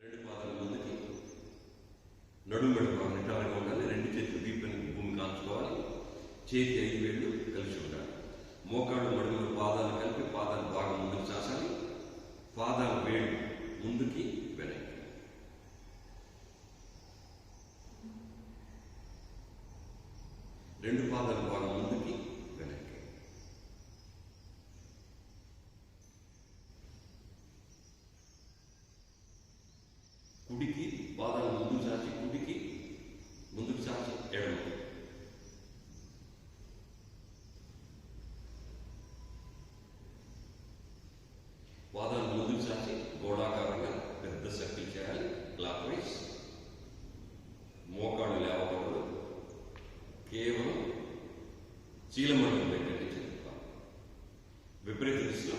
రెండు పాదాలు ముందుకి నడుము మెడ నిటారుగా ఉండాలి రెండు చేతులు దీపని భూమి కాల్చుకోవాలి చేతి ఐదు వేళ్ళు కలిసి ఉండాలి మోకాళ్ళు మడుగులు పాదాలు కలిపి పాదాలు బాగా ముందుకు చాచాలి పాదాలు వేళ్ళు ముందుకి వెనక్కి రెండు పాదాలు బాగా ముందుకి వెనక్కి కుడికి పాదాలు ముందుకు చాచి కుడికి ముందుకు చాచి ఎడమ పాదాలు ముందుకు చాచి గోళాకారంగా పెద్ద సర్కిల్ చేయాలి క్లాక్ వైజ్ మోకాళ్ళు లేవకూడదు కేవలం చీలమండలం దగ్గర నుంచి చెప్తాం విపరీత దిశలో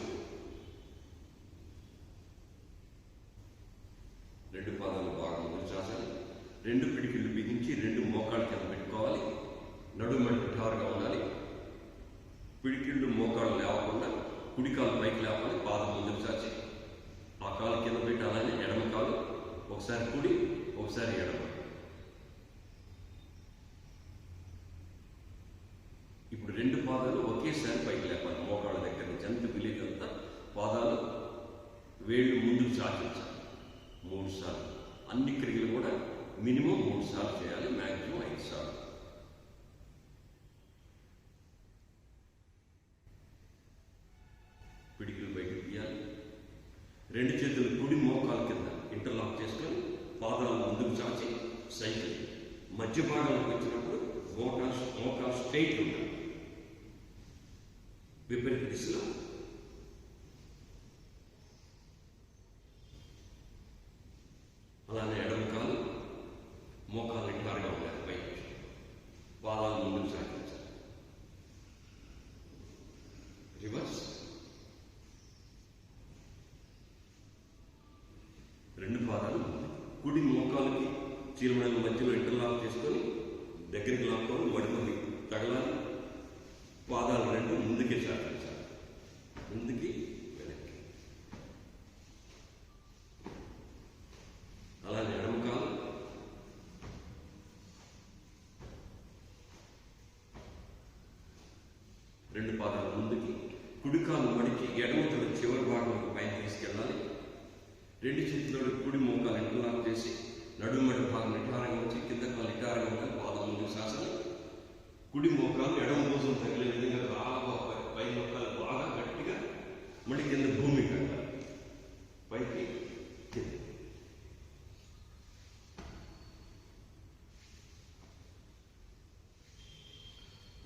రెండు పాదాలు బాగా ముందుకు రెండు పిడికిళ్ళు బిగించి రెండు మోకాళ్ళ కింద పెట్టుకోవాలి. నడుము మెడ ఉండాలి. పిడికిళ్ళు మోకాళ్ళు లేవకుండా కుడి కాలు పైకి లేవాలి పాదం ముందుకు చాచి. ఆ కాలు కింద పెట్టి అలానే ఎడమ కాలు ఒకసారి కుడి ఒకసారి ఎడమ. ఇప్పుడు రెండు పాదాలు ఒకేసారి పైకి లేపాలి మోకాళ్ళ దగ్గర నుంచి ఎంత అంతా పాదాలు వేళ్ళు ముందుకు చాటించాలి. మూడు సార్లు. అన్ని క్రియలు కూడా మినిమం మూడు సార్లు చేయాలి మ్యాక్సిమం ఐదు సార్లు. పిడికిలు బయటకు తీయాలి. రెండు చేతులు కుడి మోకాల కింద ఇంటర్లాక్ చేసుకొని పాదాలు ముందుకు చాచి సైకిల్. మధ్య భాగంలోకి వచ్చినప్పుడు మోకాల్ మోకాల్ స్ట్రైట్ ఉండాలి విపరీత దిశలో అలానే ఎడమ కాలు మోకాలు నిటారుగా ఉండాలి పైకి పాదాలు ముందుకు సాగించాలి రివర్స్ రెండు పాదాలు ముందుకు. మోకాలకి చీరమైన మధ్యలో ఇంటర్లాక్ చేసుకొని దగ్గరికి లాక్కొని వడిపోయి తగలాలి. పాదాలు రెండు ముందుకే సాగించాలి ముందుకి వెనక్కి. అలానే ఎడమ కాలు రెండు పాదాలు ముందుకి. కుడి కాలు ఎడమతో ఎడమ చివరి భాగంలో పైన తీసుకెళ్ళాలి. రెండు చేతులు కుడి మోకాలు ఇంటర్లాక్ చేసి నడుమడి భాగం నిటారంగా వచ్చి కింద కాలు నిటారంగా ఉండాలి పాదం ముందుకు శాసనం కుడి మోకాలు ఎడమ మోసం తగిలే విధంగా బాగా పై- పై మోకాలు బాగా గట్టిగా మళ్ళీ కింద భూమి కట్టాలి పైకి కింద.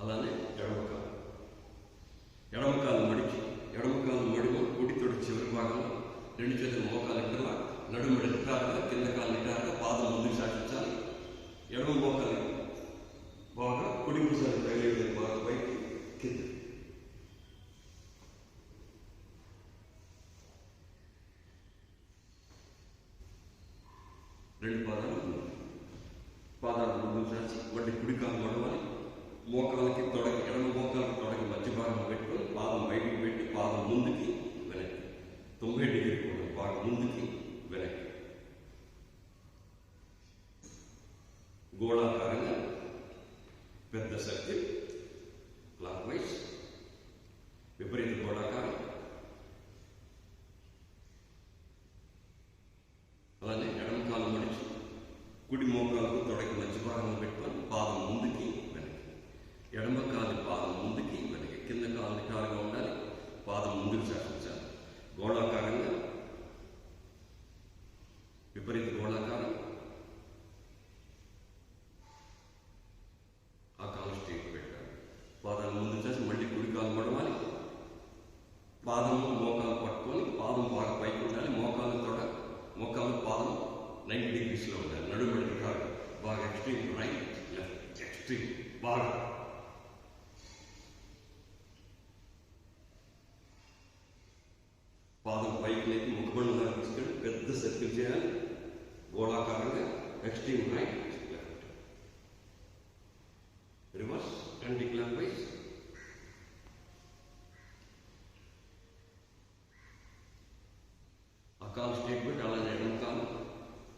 అలానే ఎడమకాలు ఎడమకాలు మడిచి ఎడమకాలు మడిమ కుడి తొడి చివరి భాగంలో రెండు చేతులు మోకాలు ఇద్దరులా నడుము నిటారుగా కింద కాలు నిటారుగా పాదం ముందుకు సాగించాలి ఎడమ మోకాలు బాగా కుడి భుజాన్ని తగిలే బాగా పైకి కింద రెండు పాదాలు పాదాలు ముందు చాచి వాటి కుడి కాలు మడవాలి మోకాలకి తొడగ ఎడమ మోకాలకి తొడగ మధ్య భాగం పెట్టుకొని పాదం బయటికి పెట్టి పాదం ముందుకి వెనక్కి. తొంభై డిగ్రీ కూడా బాగా ముందుకి వెనక్కి. గోళాకారంగా పెద్ద సర్కిల్ క్లాక్ వైజ్. విపరీత గోళాకారం అలానే ఎడమ కాలు మడిచి కుడి మోకాలకు తొడకి మధ్య భాగంలో పెట్టుకొని పాదం ముందుకి వెనక్కి ఎడమ కాలు పాదం ముందుకి వెనక్కి కింద కాలు నిటారుగా ఉండాలి పాదం ముందుకు సాగించాలి గోళాకారంగా విపరీత గోళాకారం ఆ కాలు స్ట్రైట్ పెట్టాలి పాదాలు ముందు చేసి మళ్ళీ కుడి కాలు మడవాలి పాదం ஸ்ரீ பாரத் పాదం పైకి లేపి ముఖబండ తీసుకొని పెద్ద సర్కిల్ చేయాలి గోళాకారంగా extreme right left reverse and clockwise అకాల స్టేట్మెంట్ అలా చేయడం కాదు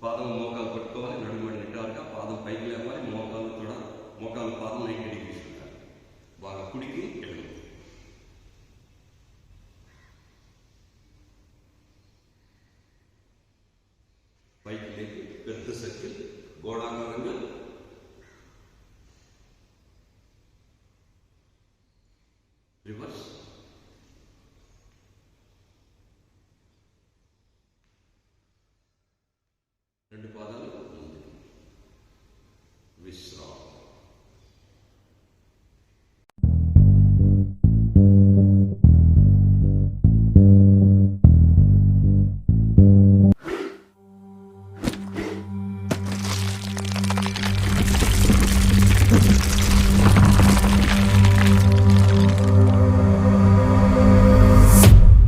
పాదం మోకాలు పట్టుకోవాలి నడుమడి నిటారుగా పాదం పైకి లేవాలి మోకాలు మోకాల పాదం నైంటీ డిగ్రీస్ ఉంటారు బాగా కుడికి ఎడమ పైకి లేపి పెద్ద సర్కిల్ గోడాకారంగా రివర్స్